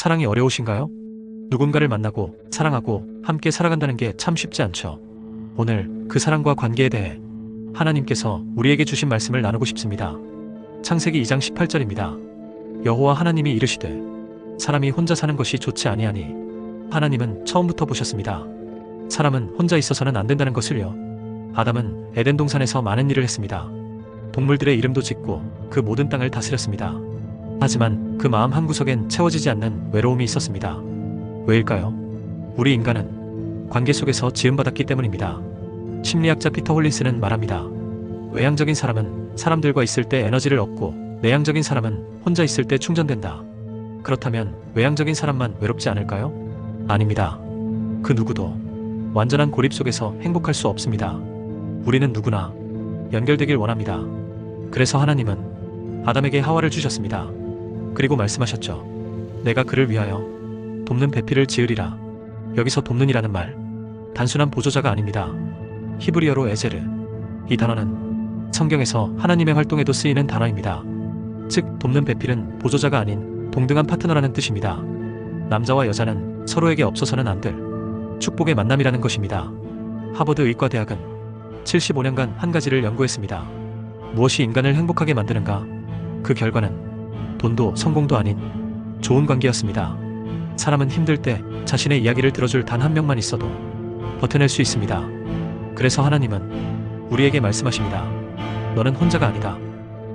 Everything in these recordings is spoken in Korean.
사랑이 어려우신가요? 누군가를 만나고 사랑하고 함께 살아간다는 게 참 쉽지 않죠. 오늘 그 사랑과 관계에 대해 하나님께서 우리에게 주신 말씀을 나누고 싶습니다. 창세기 2장 18절입니다. 여호와 하나님이 이르시되 사람이 혼자 사는 것이 좋지 아니하니 하나님은 처음부터 보셨습니다. 사람은 혼자 있어서는 안 된다는 것을요. 아담은 에덴 동산에서 많은 일을 했습니다. 동물들의 이름도 짓고 그 모든 땅을 다스렸습니다. 하지만 그 마음 한구석엔 채워지지 않는 외로움이 있었습니다. 왜일까요? 우리 인간은 관계 속에서 지음받았기 때문입니다. 심리학자 피터 홀린스는 말합니다. 외향적인 사람은 사람들과 있을 때 에너지를 얻고 내향적인 사람은 혼자 있을 때 충전된다. 그렇다면 외향적인 사람만 외롭지 않을까요? 아닙니다. 그 누구도 완전한 고립 속에서 행복할 수 없습니다. 우리는 누구나 연결되길 원합니다. 그래서 하나님은 아담에게 하와를 주셨습니다. 그리고 말씀하셨죠. 내가 그를 위하여 돕는 배필을 지으리라. 여기서 돕는이라는 말, 단순한 보조자가 아닙니다. 히브리어로 에제르. 이 단어는 성경에서 하나님의 활동에도 쓰이는 단어입니다. 즉, 돕는 배필은 보조자가 아닌 동등한 파트너라는 뜻입니다. 남자와 여자는 서로에게 없어서는 안 될 축복의 만남이라는 것입니다. 하버드 의과대학은 75년간 한 가지를 연구했습니다. 무엇이 인간을 행복하게 만드는가? 그 결과는 돈도 성공도 아닌 좋은 관계였습니다. 사람은 힘들 때 자신의 이야기를 들어줄 단 한 명만 있어도 버텨낼 수 있습니다. 그래서 하나님은 우리에게 말씀하십니다. 너는 혼자가 아니다.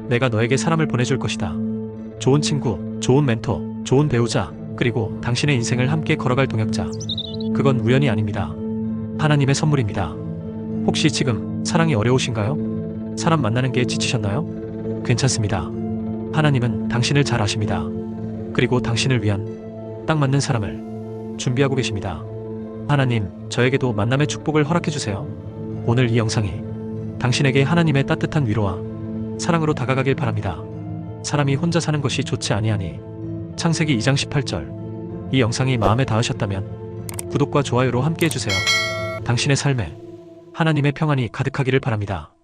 내가 너에게 사람을 보내줄 것이다. 좋은 친구, 좋은 멘토, 좋은 배우자, 그리고 당신의 인생을 함께 걸어갈 동역자. 그건 우연이 아닙니다. 하나님의 선물입니다. 혹시 지금 사랑이 어려우신가요? 사람 만나는 게 지치셨나요? 괜찮습니다. 하나님은 당신을 잘 아십니다. 그리고 당신을 위한 딱 맞는 사람을 준비하고 계십니다. 하나님, 저에게도 만남의 축복을 허락해 주세요. 오늘 이 영상이 당신에게 하나님의 따뜻한 위로와 사랑으로 다가가길 바랍니다. 사람이 혼자 사는 것이 좋지 아니하니 창세기 2장 18절 이 영상이 마음에 닿으셨다면 구독과 좋아요로 함께 해주세요. 당신의 삶에 하나님의 평안이 가득하기를 바랍니다.